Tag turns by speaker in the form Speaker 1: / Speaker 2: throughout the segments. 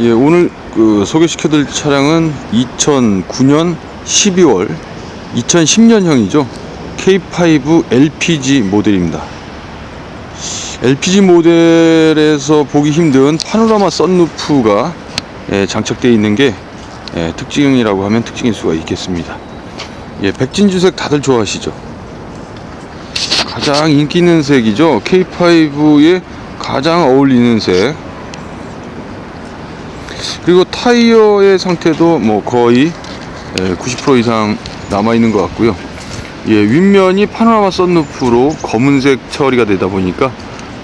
Speaker 1: 예, 오늘 그 소개시켜드릴 차량은 2009년 12월 2010년형이죠. K5 LPG 모델입니다. LPG 모델에서 보기 힘든 파노라마 썬루프가 예, 장착되어 있는 게 예, 특징이라고 하면 특징일 수가 있겠습니다. 예, 백진주색 다들 좋아하시죠? 가장 인기 있는 색이죠. K5에 가장 어울리는 색. 그리고 타이어의 상태도 뭐 거의 예, 90% 이상 남아 있는 것 같고요. 예, 윗면이 파노라마 썬루프로 검은색 처리가 되다 보니까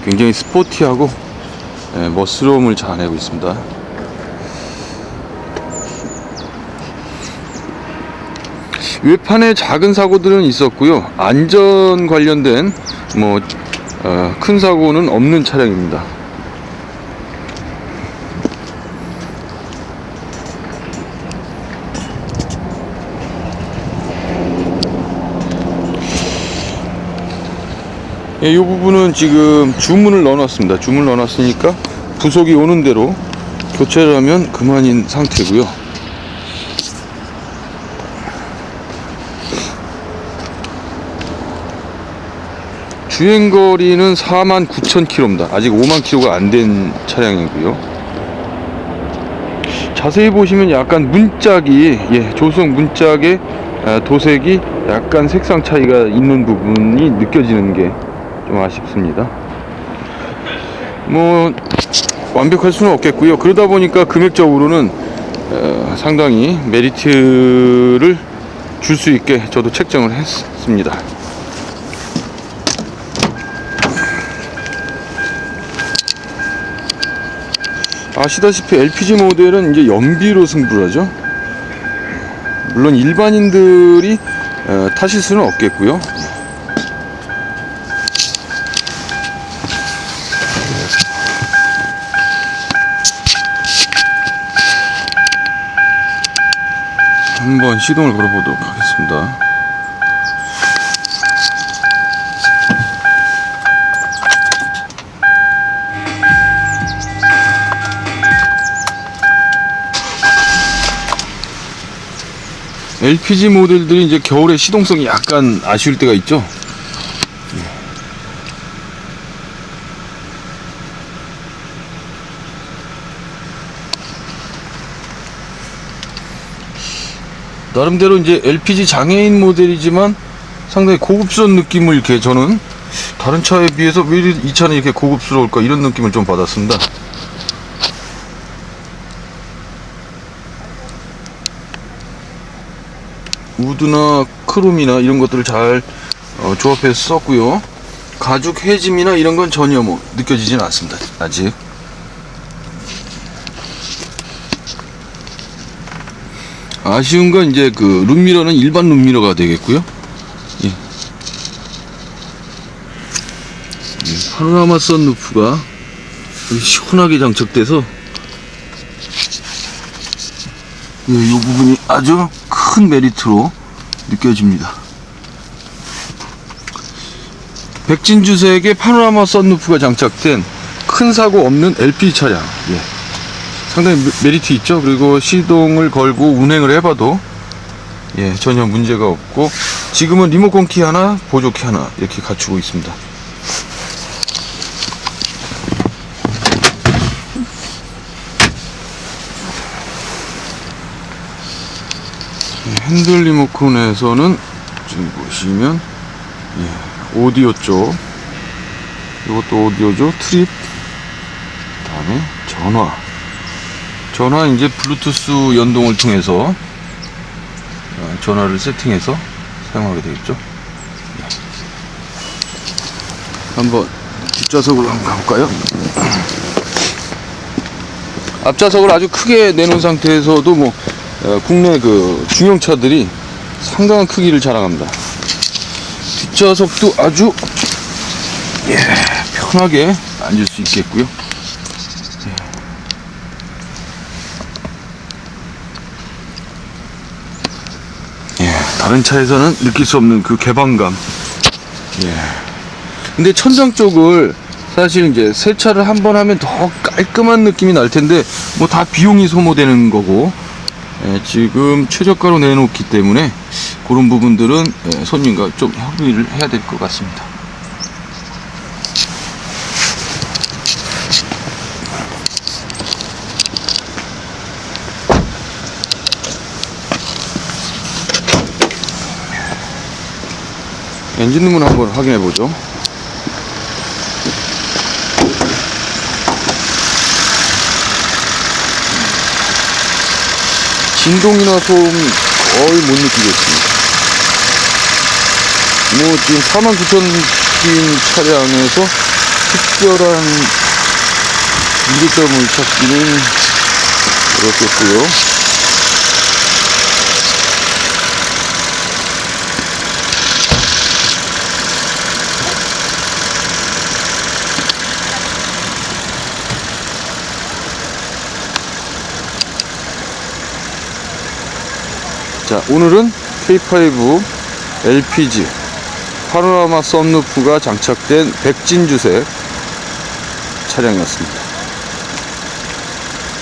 Speaker 1: 굉장히 스포티하고 예, 멋스러움을 자아내고 있습니다. 외판에 작은 사고들은 있었고요. 안전 관련된 뭐큰 사고는 없는 차량입니다. 예, 이 부분은 지금 주문을 넣어놨습니다. 주문을 넣어놨으니까 부속이 오는 대로 교체를 하면 그만인 상태고요. 주행거리는 4만 9천 킬로입니다. 아직 5만 킬로가 안 된 차량이고요. 자세히 보시면 약간 문짝이 예, 조성 문짝의 아, 도색이 약간 색상 차이가 있는 부분이 느껴지는 게 좀 아쉽습니다. 뭐 완벽할 수는 없겠고요. 그러다 보니까 금액적으로는 어, 상당히 메리트를 줄 수 있게 저도 책정을 했습니다. 아시다시피 LPG 모델은 이제 연비로 승부를 하죠. 물론 일반인들이 어, 타실 수는 없겠고요. 한번 시동을 걸어보도록 하겠습니다. LPG 모델들이 이제 겨울에 시동성이 약간 아쉬울 때가 있죠. 나름대로 이제 LPG 장애인 모델이지만 상당히 고급스러운 느낌을 이렇게 저는 다른 차에 비해서 왜 이 차는 이렇게 고급스러울까 이런 느낌을 좀 받았습니다. 우드나 크롬이나 이런 것들을 잘 어, 조합해서 썼고요. 가죽 해짐이나 이런 건 전혀 뭐 느껴지진 않습니다. 아직. 아쉬운 건 이제 그 룸미러는 일반 룸미러가 되겠고요. 예. 예, 파노라마 썬루프가 시원하게 장착돼서 예, 이 부분이 아주 큰 메리트로 느껴집니다. 백진주색의 파노라마 썬루프가 장착된 큰 사고 없는 LP 차량. 예. 상당히 메- 메리트 있죠. 그리고 시동을 걸고 운행을 해봐도 예, 전혀 문제가 없고 지금은 리모컨 키 하나, 보조 키 하나 이렇게 갖추고 있습니다. 핸들 리모컨에서는 지금 보시면 예, 오디오 쪽 이것도 오디오죠 트립 그다음에 전화 전화 이제 블루투스 연동을 통해서 어, 전화를 세팅해서 사용하게 되겠죠 예. 한번 뒷좌석으로 한번 가볼까요 앞좌석을 아주 크게 내놓은 상태에서도 뭐 어, 국내 그 중형차들이 상당한 크기를 자랑합니다. 뒷좌석도 아주 예, 편하게 앉을 수 있겠고요. 예, 다른 차에서는 느낄 수 없는 그 개방감. 예. 근데 천장 쪽을 사실 이제 세차를 한 번 하면 더 깔끔한 느낌이 날 텐데 뭐 다 비용이 소모되는 거고 예, 지금 최저가로 내놓기 때문에 그런 부분들은 예, 손님과 좀 협의를 해야 될 것 같습니다. 엔진 룸을 한번 확인해 보죠. 진동이나 소음 거의 못 느끼겠습니다. 뭐 지금 49,000킨 차량에서 특별한 문제점을 찾기는 어렵겠고요. 자, 오늘은 K5 LPG 파노라마 썬루프가 장착된 백진주색 차량이었습니다.